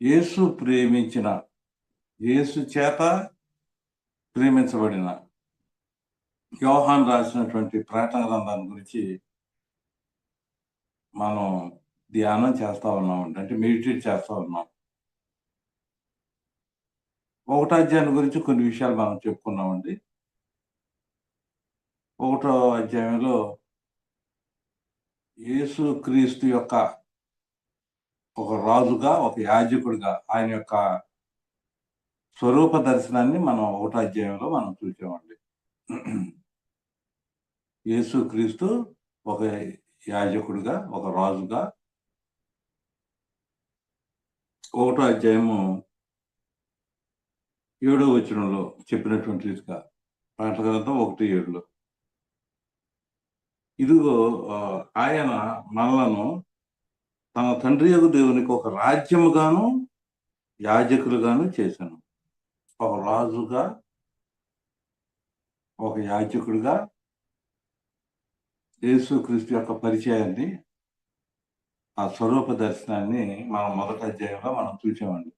యేసు ప్రేమించిన యేసు చేత ప్రేమించబడిన యోహాన్ రాసినటువంటి ప్రకటన గ్రంథాన్ని గురించి మనం ధ్యానం చేస్తా ఉన్నాం అంటే మెడిటేట్ చేస్తా ఉన్నాం. ఒకటో అధ్యాయం గురించి కొన్ని విషయాలు మనం చెప్పుకున్నామండి. ఒకటో అధ్యాయంలో యేసు క్రీస్తు యొక్క ఒక రాజుగా ఒక యాజకుడిగా ఆయన యొక్క స్వరూప దర్శనాన్ని మనం ఒకటో అధ్యాయంలో మనం చూసామండి. యేసుక్రీస్తు ఒక యాజకుడిగా ఒక రాజుగా ఒకటో అధ్యాయము ఏడో వచనంలో చెప్పినటువంటి రీతిగా పాటల గ్రంథం ఒకటి ఏడులో ఇదిగో ఆయన మనలను తన తండ్రి యొక్క దేవునికి ఒక రాజ్యముగాను యాజకులుగాను చేశాను. ఒక రాజుగా ఒక యాజకుడిగా యేసుక్రీస్తు యొక్క పరిచయాన్ని ఆ స్వరూప దర్శనాన్ని మనం మొదటి అధ్యాయంలో మనం చూసామండి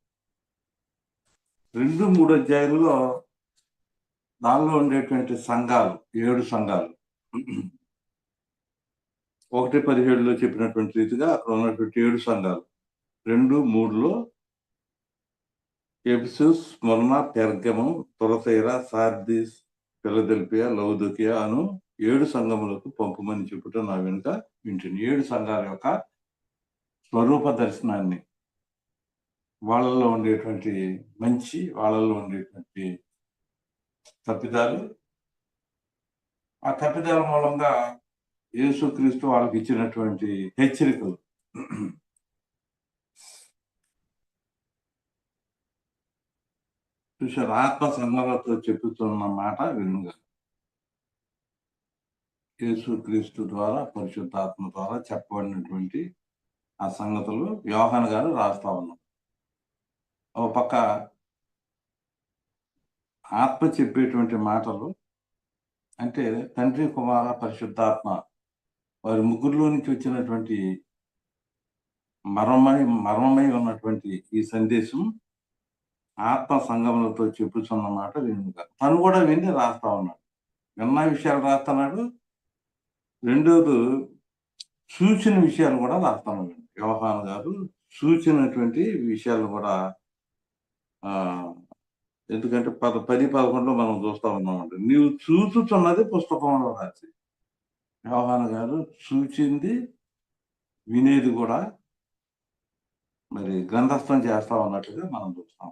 రెండు మూడు అధ్యాయంలో దానిలో ఉండేటువంటి సంఘాలు ఏడు సంఘాలు. ఒకటి పదిహేడులో చెప్పినటువంటి రీతిగా అక్కడ ఉన్నటువంటి ఏడు సంఘాలు. రెండు మూడులో ఎపిసు స్మరణ పెర్గమం తురతైర సార్దిస్ ఫిలదెల్పియా లౌదుకియా అను ఏడు సంఘములకు పంపమని చెప్పుట నా వెనుక వింటుంది ఏడు సంఘాల యొక్క స్వరూప దర్శనాన్ని వాళ్ళలో ఉండేటువంటి మంచి వాళ్ళలో ఉండేటువంటి తప్పిదాలు. ఆ తప్పిదాల మూలంగా యేసుక్రీస్తు వాళ్ళకి ఇచ్చినటువంటి హెచ్చరికలు. చూసారు ఆత్మ సంఘాలతో చెప్పుతున్న మాట వినుగా. యేసుక్రీస్తు ద్వారా పరిశుద్ధాత్మ ద్వారా చెప్పబడినటువంటి ఆ సంగతులు యోహాన్ గారు రాస్తా ఉన్నారు. ఓ పక్క ఆత్మ చెప్పేటువంటి మాటలు అంటే తండ్రి కుమార పరిశుద్ధాత్మ వారి ముగ్గురులో నుంచి వచ్చినటువంటి మర్మమై మర్మమై ఉన్నటువంటి ఈ సందేశం ఆత్మ సంగములతో చెప్పుచున్నమాట రేణుక తను కూడా విని రాస్తా ఉన్నాడు. విన్న విషయాలు రాస్తున్నాడు. రెండోది సూచన విషయాలు కూడా రాస్తున్నాడు వ్యవహాన్ గారు సూచినటువంటి విషయాలు కూడా ఆ ఎందుకంటే పద పది పదకొండులో మనం చూస్తా ఉన్నామండి. నీవు చూచుతున్నది పుస్తకంలో రాసి వ్యవహాన్ గారు చూచింది వినేది కూడా మరి గ్రంథస్థం చేస్తా అన్నట్టుగా మనం చూస్తాం.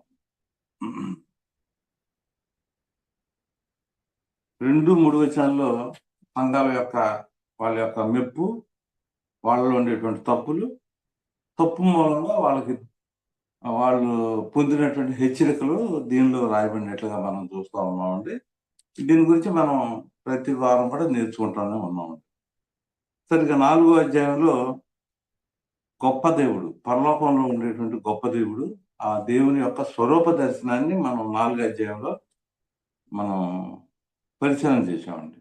రెండు మూడు వచనాల్లో సంఘాల యొక్క వాళ్ళ యొక్క మెప్పు వాళ్ళలో ఉండేటువంటి తప్పులు తప్పు మూలంగా వాళ్ళకి వాళ్ళు పొందినటువంటి హెచ్చరికలు దీనిలో రాయబడినట్లుగా మనం చూస్తూ ఉన్నామండి. దీని గురించి మనం ప్రతి వారం కూడా నేర్చుకుంటానే ఉన్నాం సరిగ్గా నాలుగో అధ్యాయంలో గొప్ప దేవుడు పరలోకంలో ఉండేటువంటి గొప్ప దేవుడు ఆ దేవుని యొక్క స్వరూప దర్శనాన్ని మనం నాలుగో అధ్యాయంలో మనం పరిశీలన చేసామండి